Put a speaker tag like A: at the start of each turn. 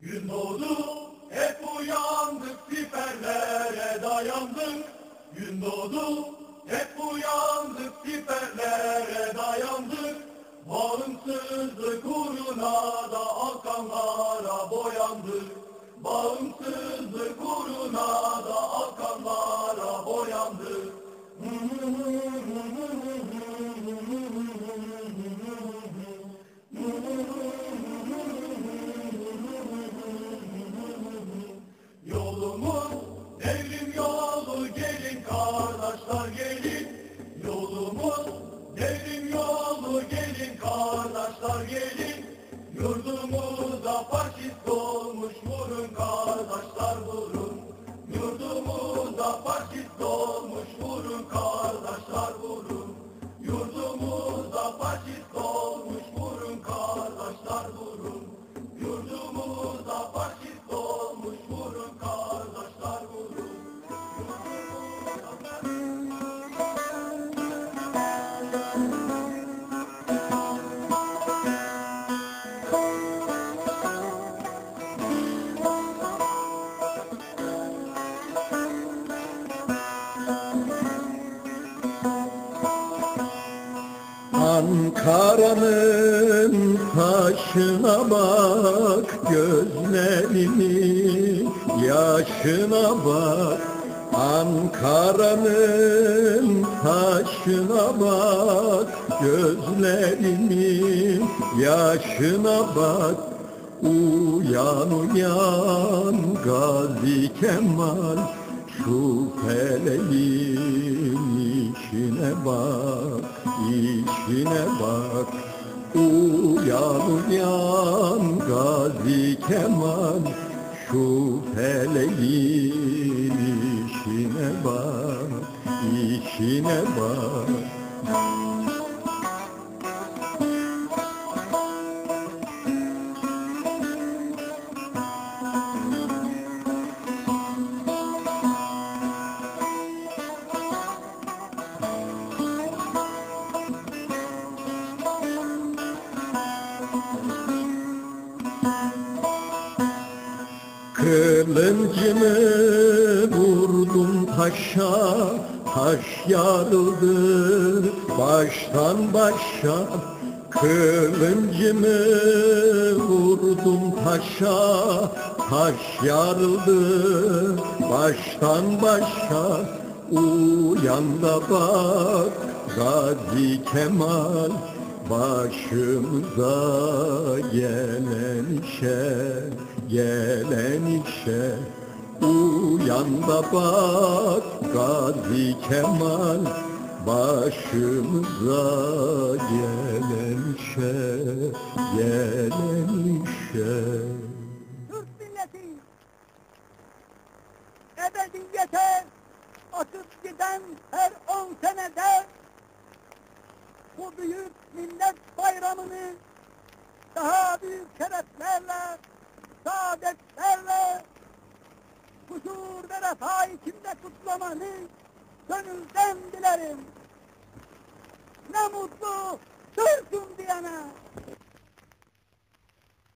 A: Gün doğdu, hep uyandık, siperlere dayandık. Gün doğdu, hep uyandık, siperlere dayandık. Bağımsızlık uğruna da akanlara boyandık. Bağımsızlık uğruna da akanlara boyandık. Yolumuz gelin kardeşler gelin. Yolumuz devrim yolu gelin kardeşler gelin. Yurdumuzda faşist olmuş vurun kardeşler vurun. Yurdumuzda faşist olmuş vurun
B: Ankara'nın taşına bak gözlerinin yaşına bak. Ankara'nın taşına bak gözlerinin yaşına bak. Uyan uyan Gazi Kemal şu feleğin işine bak, işine bak. Uyan uyan Gazi Kemal Şu feleğin işine bak, işine bak Kılıncımı vurdum taşa, taş yarıldı baştan başa. Kılıncımı vurdum taşa, taş yarıldı baştan başa. Uyan da bak Gazi Kemal Başımıza gelen işe, gelen işe. Uyan da bak Gazi Kemal. Başımıza gelen işe, gelen işe.
C: Türk milleti ebediyete akıp giden her on senede bu büyük millet bayramını daha büyük şereflerle, saadetlerle, huzur ve refah içinde kutlamanı gönülden dilerim. Ne mutlu Türk'üm diyene.